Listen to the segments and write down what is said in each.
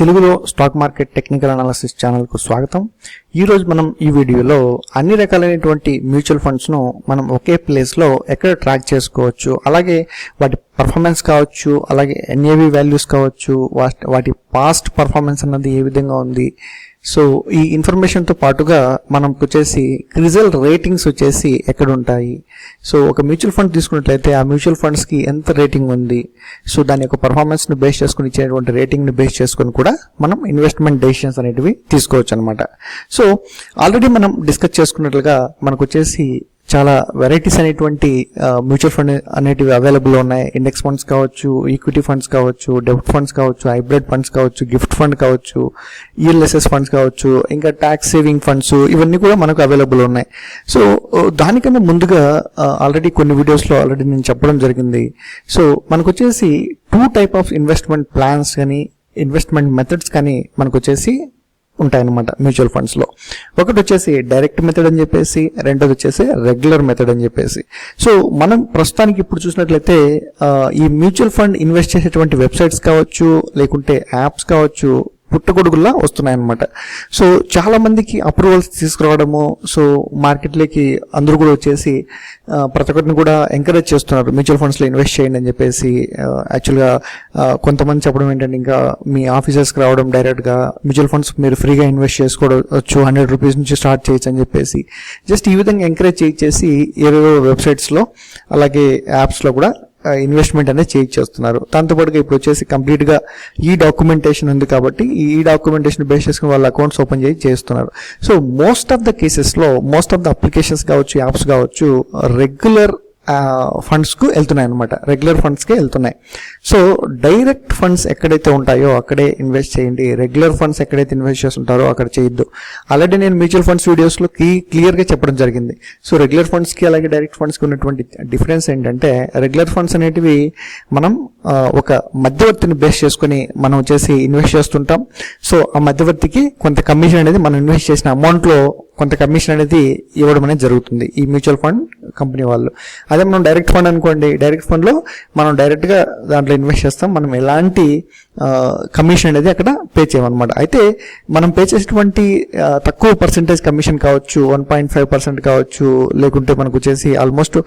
తెలుగులో stock market technical analysis ఛానల్కు స్వాగతం. ఈరోజు మనం ఈ వీడియోలో అన్ని రకాలైనటువంటి మ్యూచువల్ ఫండ్స్ను మనం ఒకే ప్లేస్లో ఎక్కడ ట్రాక్ చేసుకోవచ్చు అలాగే వాటి పర్ఫార్మెన్స్ కావచ్చు అలాగే ఎన్ఏవి వాల్యూస్ కావచ్చు వాటి వాటి పాస్ట్ పర్ఫార్మెన్స్ అన్నది ఏ విధంగా ఉంది సో ఈ ఇన్ఫర్మేషన్తో పాటుగా మనకు వచ్చేసి క్రిజల్ రేటింగ్స్ వచ్చేసి ఎక్కడ ఉంటాయి సో ఒక మ్యూచువల్ ఫండ్ తీసుకున్నట్లయితే ఆ మ్యూచువల్ ఫండ్స్కి ఎంత రేటింగ్ ఉంది? సో దాని యొక్క పర్ఫార్మెన్స్ను బేస్ చేసుకుని ఇచ్చేటువంటి రేటింగ్ని బేస్ చేసుకుని కూడా మనం ఇన్వెస్ట్మెంట్ డెసిషన్స్ అనేటివి తీసుకోవచ్చు అనమాట సో ఆల్రెడీ మనం డిస్కస్ చేసుకున్నట్లుగా మనకు వచ్చేసి చాలా వెరైటీస్ అనేటువంటి మ్యూచువల్ ఫండ్ అనేటివి అవైలబుల్ ఉన్నాయి. ఇండెక్స్ ఫండ్స్ కావచ్చు ఈక్విటీ ఫండ్స్ కావచ్చు డెబిట్ ఫండ్స్ కావచ్చు హైబ్రిడ్ ఫండ్స్ కావచ్చు గిఫ్ట్ ఫండ్ కావచ్చు ఈఎల్ఎస్ఎస్ ఫండ్స్ కావచ్చు ఇంకా ట్యాక్స్ సేవింగ్ ఫండ్స్ ఇవన్నీ కూడా మనకు అవైలబుల్ ఉన్నాయి. సో దానికన్నా ముందుగా ఆల్రెడీ కొన్ని వీడియోస్లో ఆల్రెడీ నేను చెప్పడం జరిగింది. సో మనకు వచ్చేసి two type of investment plans కానీ ఇన్వెస్ట్మెంట్ మెథడ్స్ కానీ మనకు వచ్చేసి ఉంటాయన్నమాట మ్యూచువల్ ఫండ్స్లో. ఒకటి వచ్చేసి డైరెక్ట్ మెథడ్ అని చెప్పేసి రెండోది వచ్చేసి రెగ్యులర్ మెథడ్ అని చెప్పేసి. సో మనం ప్రస్తుతానికి ఇప్పుడు చూసినట్లయితే ఈ మ్యూచువల్ ఫండ్ ఇన్వెస్ట్ చేసేటువంటి వెబ్సైట్స్ కావచ్చు లేకుంటే యాప్స్ కావచ్చు పుట్టగొడుగుల్లా వస్తున్నాయన్నమాట. సో చాలామందికి అప్రూవల్స్ తీసుకురావడము సో మార్కెట్లోకి అందరూ కూడా వచ్చేసి ప్రతి ఒక్కరిని కూడా ఎంకరేజ్ చేస్తున్నారు. మ్యూచువల్ ఫండ్స్లో ఇన్వెస్ట్ చేయండి అని చెప్పేసి యాక్చువల్గా కొంతమంది చెప్పడం ఏంటంటే ఇంకా మీ ఆఫీసర్స్కి రావడం డైరెక్ట్గా మ్యూచువల్ ఫండ్స్ మీరు ఫ్రీగా ఇన్వెస్ట్ చేసుకోవచ్చు హండ్రెడ్ రూపీస్ నుంచి స్టార్ట్ చేయొచ్చు అని చెప్పేసి జస్ట్ ఈ విధంగా ఎంకరేజ్ చేసి ఏవేవో వెబ్సైట్స్లో అలాగే యాప్స్లో కూడా ఇన్వెస్ట్మెంట్ అనేది చేయించేస్తున్నారు దాంతోపాటుగా ఇప్పుడు వచ్చేసి కంప్లీట్గా ఈ డాక్యుమెంటేషన్ ఉంది కాబట్టి ఈ డాక్యుమెంటేషన్ బేస్ చేసుకుని వాళ్ళ అకౌంట్స్ ఓపెన్ చేసి చేస్తున్నారు. సో మోస్ట్ ఆఫ్ ద కేసెస్లో మోస్ట్ ఆఫ్ ద అప్లికేషన్స్ కావచ్చు యాప్స్ కావచ్చు రెగ్యులర్ ఫండ్స్కు వెళ్తున్నాయి అనమాట రెగ్యులర్ ఫండ్స్కే వెళ్తున్నాయి. సో డైరెక్ట్ ఫండ్స్ ఎక్కడైతే ఉంటాయో అక్కడే ఇన్వెస్ట్ చేయండి. రెగ్యులర్ ఫండ్స్ ఎక్కడైతే ఇన్వెస్ట్ చేస్తుంటారో అక్కడ చేయొద్దు. ఆల్రెడీ నేను మ్యూచువల్ ఫండ్స్ వీడియోస్లో క్లీ క్లియర్గా చెప్పడం జరిగింది. సో రెగ్యులర్ ఫండ్స్కి అలాగే డైరెక్ట్ ఫండ్స్కి ఉన్నటువంటి డిఫరెన్స్ ఏంటంటే రెగ్యులర్ ఫండ్స్ అనేటివి మనం ఒక మధ్యవర్తిని బేస్ చేసుకుని మనం వచ్చేసి ఇన్వెస్ట్ చేస్తుంటాం. సో ఆ మధ్యవర్తికి కొంత కమిషన్ అనేది మనం ఇన్వెస్ట్ చేసిన అమౌంట్లో కొంత కమిషన్ అనేది ఇవ్వడం అనేది జరుగుతుంది ఈ మ్యూచువల్ ఫండ్ కంపెనీ వాళ్ళు. అదే మనం డైరెక్ట్ ఫండ్ అనుకోండి డైరెక్ట్ ఫండ్లో మనం డైరెక్ట్గా దాంట్లో ఇన్వెస్ట్ చేస్తాం. మనం ఎలాంటి కమిషన్ అనేది అక్కడ పే చేయమన్నమాట. అయితే మనం పే చేసేటువంటి తక్కువ పర్సెంటేజ్ కమిషన్ కావచ్చు వన్ పాయింట్ ఫైవ్ పర్సెంట్ కావచ్చు లేకుంటే మనకు వచ్చేసి ఆల్మోస్ట్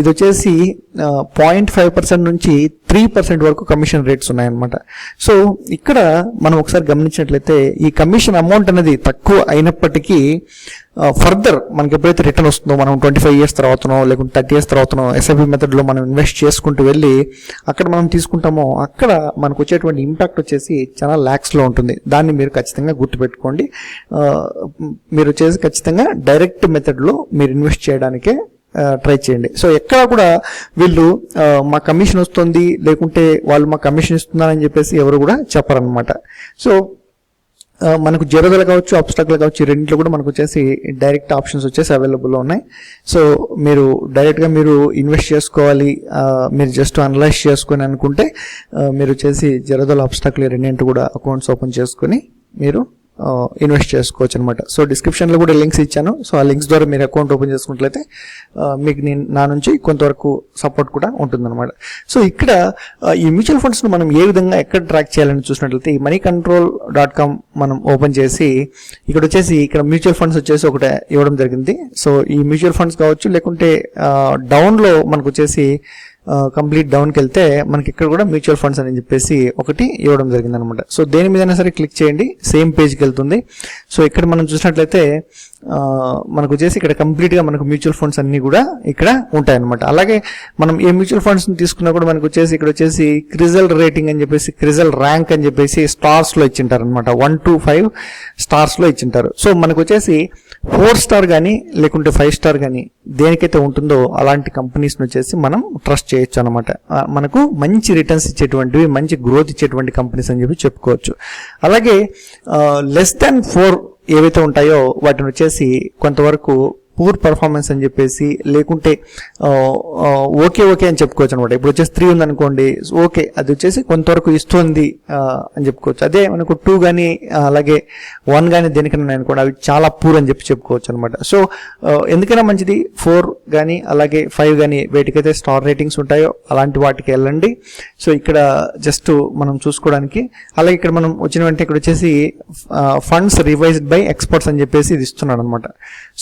ఇది వచ్చేసి పాయింట్ ఫైవ్ పర్సెంట్ నుంచి త్రీ పర్సెంట్ వరకు కమిషన్ రేట్స్ ఉన్నాయన్నమాట. సో ఇక్కడ మనం ఒకసారి గమనించినట్లయితే ఈ కమిషన్ అమౌంట్ అనేది తక్కువ అయినప్పటికీ ఫర్దర్ మనకి ఎప్పుడైతే రిటర్న్ వస్తుందో మనం ట్వంటీ ఫైవ్ ఇయర్స్ తర్వాతనో లేకుంటే థర్టీ ఇయర్స్ తర్వాతనో ఎస్ఐపి మెథడ్లో మనం ఇన్వెస్ట్ చేసుకుంటూ వెళ్ళి అక్కడ మనం తీసుకుంటామో అక్కడ మనకు వచ్చేటువంటి ఇంపాక్ట్ వచ్చేసి చాలా ల్యాక్స్లో ఉంటుంది. దాన్ని మీరు ఖచ్చితంగా గుర్తుపెట్టుకోండి. మీరు వచ్చేసి ఖచ్చితంగా డైరెక్ట్ మెథడ్లో మీరు ఇన్వెస్ట్ చేయడానికే ట్రై చేయండి. సో ఎక్కడ కూడా వీళ్ళు మా కమిషన్ వస్తుంది లేకుంటే వాళ్ళు మా కమిషన్ ఇస్తున్నారని చెప్పేసి ఎవరు కూడా చెప్పరనమాట సో మనకు జరదలు కావచ్చు అబ్స్టాక్లు కావచ్చు రెండింటిలో కూడా మనకు వచ్చేసి డైరెక్ట్ ఆప్షన్స్ వచ్చేసి అవైలబుల్లో ఉన్నాయి. సో మీరు డైరెక్ట్గా మీరు ఇన్వెస్ట్ చేసుకోవాలి మీరు జస్ట్ అనలైజ్ చేసుకొని అనుకుంటే మీరు వచ్చేసి జరదలు అబ్స్టాక్లు రెండింటి కూడా అకౌంట్స్ ఓపెన్ చేసుకొని మీరు ఇన్వెస్ట్ చేసుకోవచ్చు అనమాట సో డిస్క్రిప్షన్లో కూడా లింక్స్ ఇచ్చాను. సో ఆ లింక్స్ ద్వారా మీరు అకౌంట్ ఓపెన్ చేసుకున్నట్లయితే మీకు నేను నా నుంచి కొంతవరకు సపోర్ట్ కూడా ఉంటుందన్నమాట. సో ఇక్కడ ఈ మ్యూచువల్ ఫండ్స్ను మనం ఏ విధంగా ఎక్కడ ట్రాక్ చేయాలని చూసినట్లయితే ఈ మనీ కంట్రోల్ డాట్ కామ్ మనం ఓపెన్ చేసి ఇక్కడ వచ్చేసి ఇక్కడ మ్యూచువల్ ఫండ్స్ వచ్చేసి ఒకటి ఇవ్వడం జరిగింది. సో ఈ మ్యూచువల్ ఫండ్స్ కావచ్చు లేకుంటే డౌన్లో మనకు వచ్చేసి కంప్లీట్ డౌన్కి వెళ్తే మనకి ఇక్కడ కూడా మ్యూచువల్ ఫండ్స్ అని చెప్పేసి ఒకటి ఇవ్వడం జరిగింది అనమాట సో దేని మీదైనా సరే క్లిక్ చేయండి. సేమ్ పేజ్కి వెళ్తుంది సో ఇక్కడ మనం చూసినట్లయితే మనకు వచ్చేసి ఇక్కడ కంప్లీట్గా మనకు మ్యూచువల్ ఫండ్స్ అన్నీ కూడా ఇక్కడ ఉంటాయన్నమాట. అలాగే మనం ఏ మ్యూచువల్ ఫండ్స్ని తీసుకున్నా కూడా మనకు వచ్చేసి ఇక్కడ వచ్చేసి క్రిజల్ రేటింగ్ అని చెప్పేసి క్రిజల్ ర్యాంక్ అని చెప్పేసి స్టార్స్లో ఇచ్చింటారనమాట ఇచ్చింటారు అనమాట వన్ టు ఫైవ్ స్టార్స్లో ఇచ్చింటారు. సో మనకు వచ్చేసి ఫోర్ స్టార్ కానీ లేకుంటే ఫైవ్ స్టార్ కానీ దేనికైతే ఉంటుందో అలాంటి కంపెనీస్ని వచ్చేసి మనం ట్రస్ట్ చేయొచ్చు అనమాట మనకు మంచి రిటర్న్స్ ఇచ్చేటువంటివి మంచి గ్రోత్ ఇచ్చేటువంటి కంపెనీస్ అని చెప్పి చెప్పుకోవచ్చు. అలాగే లెస్ దాన్ ఫోర్ ఏవైతే ఉంటాయో వాటిని వచ్చేసి కొంతవరకు పూర్ పర్ఫార్మెన్స్ అని చెప్పేసి లేకుంటే ఓకే ఓకే అని చెప్పుకోవచ్చు అనమాట ఇప్పుడు వచ్చేసి త్రీ ఉందనుకోండి ఓకే అది వచ్చేసి కొంతవరకు ఇస్తుంది అని చెప్పుకోవచ్చు. అదే మనకు టూ కానీ అలాగే వన్ కానీ దేనికైనా అనుకోండి అవి చాలా పూర్ అని చెప్పి చెప్పుకోవచ్చు అనమాట సో ఎందుకైనా మంచిది ఫోర్ కానీ అలాగే ఫైవ్ కానీ వేటికైతే స్టార్ రేటింగ్స్ ఉంటాయో అలాంటి వాటికి వెళ్ళండి. సో ఇక్కడ జస్ట్ మనం చూసుకోవడానికి అలాగే ఇక్కడ మనం వచ్చిన వెంటనే ఇక్కడ వచ్చేసి ఫండ్స్ రివైజ్డ్ బై ఎక్స్పర్ట్స్ అని చెప్పేసి ఇది ఇస్తున్నాడు అనమాట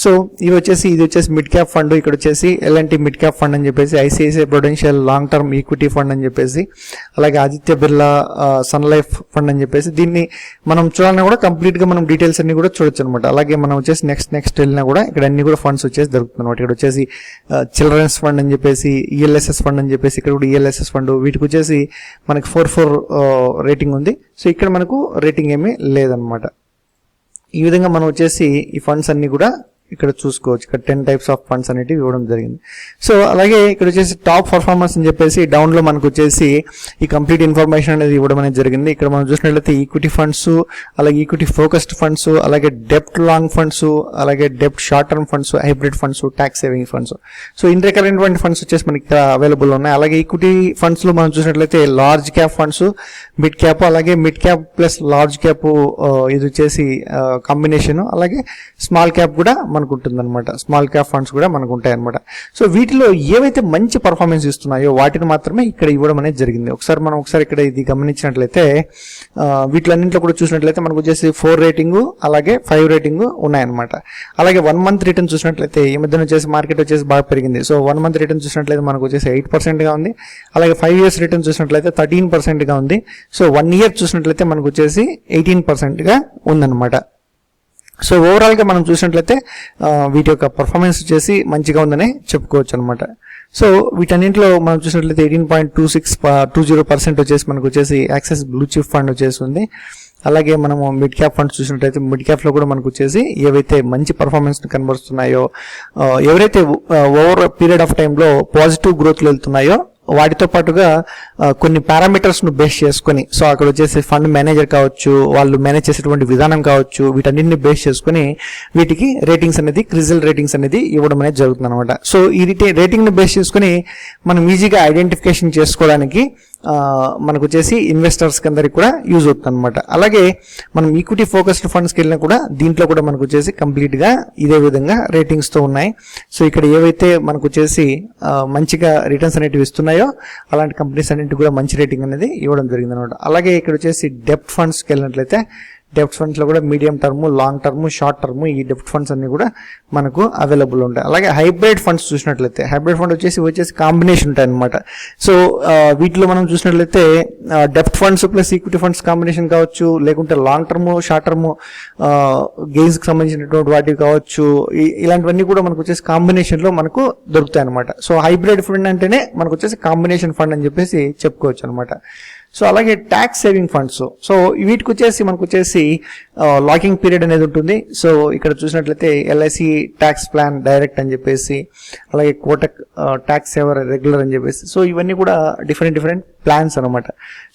సో ఇవి వచ్చేసి ఇది వచ్చేసి మిడ్ క్యాప్ ఫండ్ ఇక్కడ వచ్చేసి ఎల్ఎన్టీ మిడ్ క్యాప్ ఫండ్ అని చెప్పేసి ICICI prudential long term equity fund అని చెప్పేసి అలాగే Aditya Birla sun life fund అని చెప్పేసి దీన్ని మనం చూడాలన్నా కూడా కంప్లీట్గా మనం డీటెయిల్స్ అన్ని కూడా చూడొచ్చు అనమాట అలాగే మనం వచ్చేసి నెక్స్ట్ నెక్స్ట్ వెళ్ళినా కూడా ఇక్కడ అన్ని కూడా ఫండ్స్ వచ్చేసి దొరుకుతుంది అనమాట ఇక్కడ వచ్చేసి చిల్డ్రన్స్ ఫండ్ అని చెప్పేసి ఈఎల్ఎస్ఎస్ ఫండ్ అని చెప్పేసి ఇక్కడ కూడా ఈఎల్ఎస్ఎస్ ఫండ్ వీటికి వచ్చేసి మనకి ఫోర్ ఫోర్ రేటింగ్ ఉంది. సో ఇక్కడ మనకు రేటింగ్ ఏమీ లేదనమాట ఈ విధంగా మనం వచ్చేసి ఈ ఫండ్స్ అన్ని కూడా ఇక్కడ చూసుకోవచ్చు. ఇక్కడ టెన్ టైప్స్ ఆఫ్ ఫండ్స్ అనేటివి ఇవ్వడం జరిగింది. సో అలాగే ఇక్కడ వచ్చేసి టాప్ పర్ఫార్మెన్స్ అని చెప్పేసి డౌన్లో మనకు వచ్చేసి ఈ కంప్లీట్ ఇన్ఫర్మేషన్ అనేది ఇవ్వడం అనేది జరిగింది. ఇక్కడ మనం చూసినట్లయితే ఈక్విటీ ఫండ్స్ అలాగే ఈక్విటీ ఫోకస్డ్ ఫండ్స్ అలాగే డెప్ట్ లాంగ్ ఫండ్స్ అలాగే డెప్ట్ short term funds hybrid funds tax saving funds so in రకాలైనటువంటి ఫండ్స్ వచ్చేసి మనకి ఇక్కడ అవైలబుల్ ఉన్నాయి. అలాగే ఈక్విటీ ఫండ్స్లో మనం చూసినట్లయితే large cap funds mid cap అలాగే mid cap plus large cap ఇది వచ్చేసి uh, కాంబినేషన్ అలాగే స్మాల్ క్యాప్ కూడా మనకు ఉంటుంది అనమాట స్మాల్ క్యాప్ ఫండ్స్ కూడా మనకు ఉంటాయన్నమాట సో వీటిలో ఏవైతే మంచి పర్ఫార్మెన్స్ ఇస్తున్నాయో వాటిని మాత్రమే ఇక్కడ ఇవ్వడం అనేది జరిగింది. ఒకసారి మనం ఒకసారి ఇక్కడ ఇది గమనించినట్లయితే వీటిలన్నింటిలో కూడా చూసినట్లయితే మనకు వచ్చేసి ఫోర్ రేటింగ్ అలాగే ఫైవ్ రేటింగ్ ఉన్నాయన్నమాట. అలాగే వన్ మంత్ రిటర్న్ చూసినట్లయితే ఈ మధ్యన వచ్చేసి మార్కెట్ వచ్చేసి బాగా పెరిగింది. సో వన్ మంత్ రిటర్న్ చూసినట్లయితే మనకు వచ్చేసి ఎయిట్ పర్సెంట్గా ఉంది. అలాగే ఫైవ్ ఇయర్స్ రిటర్న్ చూసినట్లయితే థర్టీన్ పర్సెంట్గా ఉంది. సో వన్ ఇయర్ చూసినట్లయితే మనకు వచ్చేసి ఎయిటీన్ పర్సెంట్గా ఉందన్నమాట. సో ఓవరాల్గా మనం చూసినట్లయితే వీటి యొక్క పర్ఫార్మెన్స్ వచ్చేసి మంచిగా ఉందని చెప్పుకోవచ్చు అనమాట సో వీటన్నింటిలో మనం చూసినట్లయితే eighteen point two six two zero percent వచ్చేసి మనకు వచ్చేసి యాక్సెస్ బ్లూ చిప్ ఫండ్ వచ్చేసి ఉంది. అలాగే మనము మిడ్ క్యాప్ ఫండ్స్ చూసినట్లయితే మిడ్ క్యాప్లో కూడా మనకు వచ్చేసి ఏవైతే మంచి పర్ఫార్మెన్స్ కనబరుస్తున్నాయో ఎవరైతే ఓవర్ పీరియడ్ ఆఫ్ టైంలో పాజిటివ్ గ్రోత్లో వెళ్తున్నాయో వాటితో పాటుగా కొన్ని పారామీటర్స్ను బేస్ చేసుకొని సో అక్కడ వచ్చేసి ఫండ్ మేనేజర్ కావచ్చు వాళ్ళు మేనేజ్ చేసేటువంటి విధానం కావచ్చు వీటన్నింటిని బేస్ చేసుకొని వీటికి రేటింగ్స్ అనేది క్రిజల్ రేటింగ్స్ అనేది ఇవ్వడం అనేది జరుగుతుంది అనమాట సో ఈ రేటింగ్ని బేస్ చేసుకొని మనం ఈజీగా ఐడెంటిఫికేషన్ చేసుకోవడానికి మనకు వచ్చేసి ఇన్వెస్టర్స్ అందరికి కూడా యూజ్ అవుతుంది అనమాట అలాగే మనం ఈక్విటీ ఫోకస్డ్ ఫండ్స్కి వెళ్ళినా కూడా దీంట్లో కూడా మనకు వచ్చేసి కంప్లీట్గా ఇదే విధంగా రేటింగ్స్తో ఉన్నాయి. సో ఇక్కడ ఏవైతే మనకు వచ్చేసి మంచిగా రిటర్న్స్ అనేటివి ఇస్తున్నాయో అలాంటి కంపెనీస్ అన్నింటి కూడా మంచి రేటింగ్ అనేది ఇవ్వడం జరిగింది అనమాట అలాగే ఇక్కడ వచ్చేసి డెప్ట్ ఫండ్స్కి వెళ్ళినట్లయితే డెప్ట్ ఫండ్స్లో కూడా medium term long term short term ఈ డెప్ట్ ఫండ్స్ అన్ని కూడా మనకు అవైలబుల్ ఉంటాయి. అలాగే హైబ్రిడ్ ఫండ్స్ చూసినట్లయితే హైబ్రిడ్ ఫండ్ వచ్చేసి వచ్చేసి కాంబినేషన్ ఉంటాయి అనమాట సో వీటిలో మనం చూసినట్లయితే డెప్ట్ funds plus equity funds combination కావచ్చు లేకుంటే long term short term gains సంబంధించినటువంటి వాటివి కావచ్చు ఇలాంటివన్నీ కూడా మనకు వచ్చేసి కాంబినేషన్లో మనకు దొరుకుతాయి అనమాట సో హైబ్రిడ్ ఫండ్ అంటేనే మనకు వచ్చేసి కాంబినేషన్ ఫండ్ అని చెప్పేసి చెప్పుకోవచ్చు అనమాట సో అలాగే ట్యాక్స్ సేవింగ్ ఫండ్స్ సో వీటికి వచ్చేసి మనకు వచ్చేసి లాకింగ్ పీరియడ్ అనేది ఉంటుంది. సో ఇక్కడ చూసినట్లయితే ఎల్ఐసి ట్యాక్స్ ప్లాన్ డైరెక్ట్ అని చెప్పేసి అలాగే కోటక్ ట్యాక్స్ సేవర్ రెగ్యులర్ అని చెప్పేసి. సో ఇవన్నీ కూడా డిఫరెంట్ డిఫరెంట్ ప్లాన్స్ అనమాట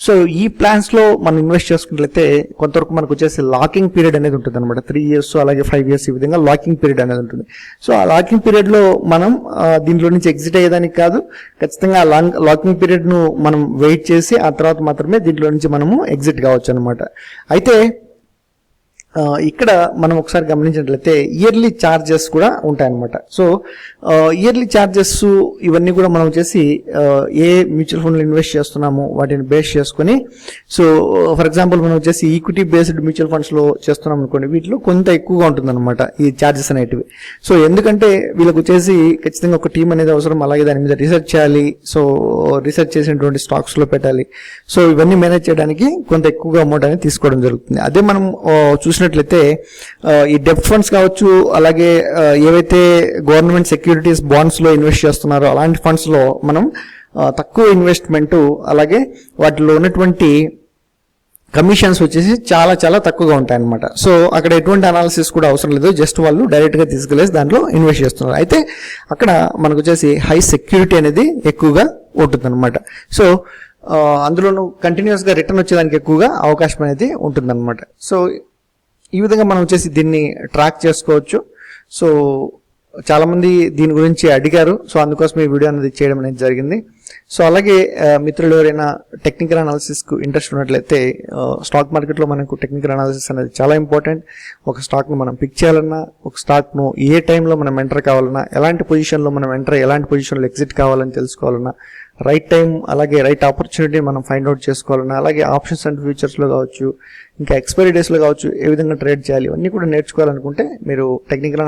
సో ఈ ప్లాన్స్లో మనం ఇన్వెస్ట్ చేసుకున్నట్లయితే కొంతవరకు మనకు వచ్చేసి లాకింగ్ పీరియడ్ అనేది ఉంటుంది అనమాట త్రీ ఇయర్స్ అలాగే ఫైవ్ ఇయర్స్ ఈ విధంగా లాకింగ్ పీరియడ్ అనేది ఉంటుంది. సో ఆ లాకింగ్ పీరియడ్లో మనం దీంట్లో నుంచి ఎగ్జిట్ అయ్యేదానికి కాదు ఖచ్చితంగా ఆ లాంగ్ లాకింగ్ పీరియడ్ను మనం వెయిట్ చేసి ఆ తర్వాత మాత్రమే దీంట్లో నుంచి మనము ఎగ్జిట్ కావచ్చు అనమాట అయితే ఇక్కడ మనం ఒకసారి గమనించినట్లయితే ఇయర్లీ ఛార్జెస్ కూడా ఉంటాయన్నమాట. సో ఇయర్లీ ఛార్జెస్ ఇవన్నీ కూడా మనం వచ్చేసి ఏ మ్యూచువల్ ఫండ్లో ఇన్వెస్ట్ చేస్తున్నాము వాటిని బేస్ చేసుకొని సో ఫర్ ఎగ్జాంపుల్ మనం వచ్చేసి ఈక్విటీ బేస్డ్ మ్యూచువల్ ఫండ్స్లో చేస్తున్నాం అనుకోండి వీటిలో కొంత ఎక్కువగా ఉంటుందన్నమాట ఈ ఛార్జెస్ అనేటివి. సో ఎందుకంటే వీళ్ళకి వచ్చేసి ఖచ్చితంగా ఒక టీం అనేది అవసరం అలాగే దాని మీద రీసెర్చ్ చేయాలి సో రీసెర్చ్ చేసినటువంటి స్టాక్స్లో పెట్టాలి. సో ఇవన్నీ మేనేజ్ చేయడానికి కొంత ఎక్కువగా అమౌంట్ అనేది తీసుకోవడం జరుగుతుంది. అదే మనం చూసిన చూసినట్లయితే ఈ డెప్ట్ ఫండ్స్ కావచ్చు అలాగే ఏవైతే గవర్నమెంట్ సెక్యూరిటీస్ బాండ్స్లో ఇన్వెస్ట్ చేస్తున్నారో అలాంటి ఫండ్స్లో మనం తక్కువ ఇన్వెస్ట్మెంట్ అలాగే వాటిలో ఉన్నటువంటి కమిషన్స్ వచ్చేసి చాలా చాలా తక్కువగా ఉంటాయి అనమాట సో అక్కడ ఎటువంటి అనాలిసిస్ కూడా అవసరం లేదు. జస్ట్ వాళ్ళు డైరెక్ట్గా తీసుకెళ్ళేసి దాంట్లో ఇన్వెస్ట్ చేస్తున్నారు. అయితే అక్కడ మనకు వచ్చేసి హై సెక్యూరిటీ అనేది ఎక్కువగా ఉంటుంది అనమాట సో అందులోనూ కంటిన్యూస్గా రిటర్న్ వచ్చేదానికి ఎక్కువగా అవకాశం అనేది ఉంటుందన్నమాట. సో ఈ విధంగా మనం వచ్చేసి దీన్ని ట్రాక్ చేసుకోవచ్చు. సో చాలామంది దీని గురించి అడిగారు. సో అందుకోసం ఈ వీడియో అనేది చేయడం అనేది జరిగింది. సో అలాగే మిత్రులు ఎవరైనా టెక్నికల్ అనాలిసిస్కు ఇంట్రెస్ట్ ఉన్నట్లయితే స్టాక్ మార్కెట్లో మనకు టెక్నికల్ అనాలిసిస్ అనేది చాలా ఇంపార్టెంట్ ఒక స్టాక్ను మనం పిక్ చేయాలన్నా ఒక స్టాక్ను ఏ టైంలో మనం ఎంటర్ కావాలన్నా ఎలాంటి పొజిషన్లో మనం ఎంటర్ ఎలాంటి పొజిషన్లో ఎగ్జిట్ కావాలని తెలుసుకోవాలన్నా రైట్ టైం అలాగే రైట్ ఆపర్చునిటీ మనం ఫైండ్ అవుట్ చేసుకోవాలన్నా అలాగే ఆప్షన్స్ అండ్ ఫ్యూచర్స్లో కావచ్చు ఇంకా ఎక్స్పైరీ డేస్లో కావచ్చు ఏ విధంగా ట్రేడ్ చేయాలి ఇవన్నీ కూడా నేర్చుకోవాలనుకుంటే మీరు టెక్నికల్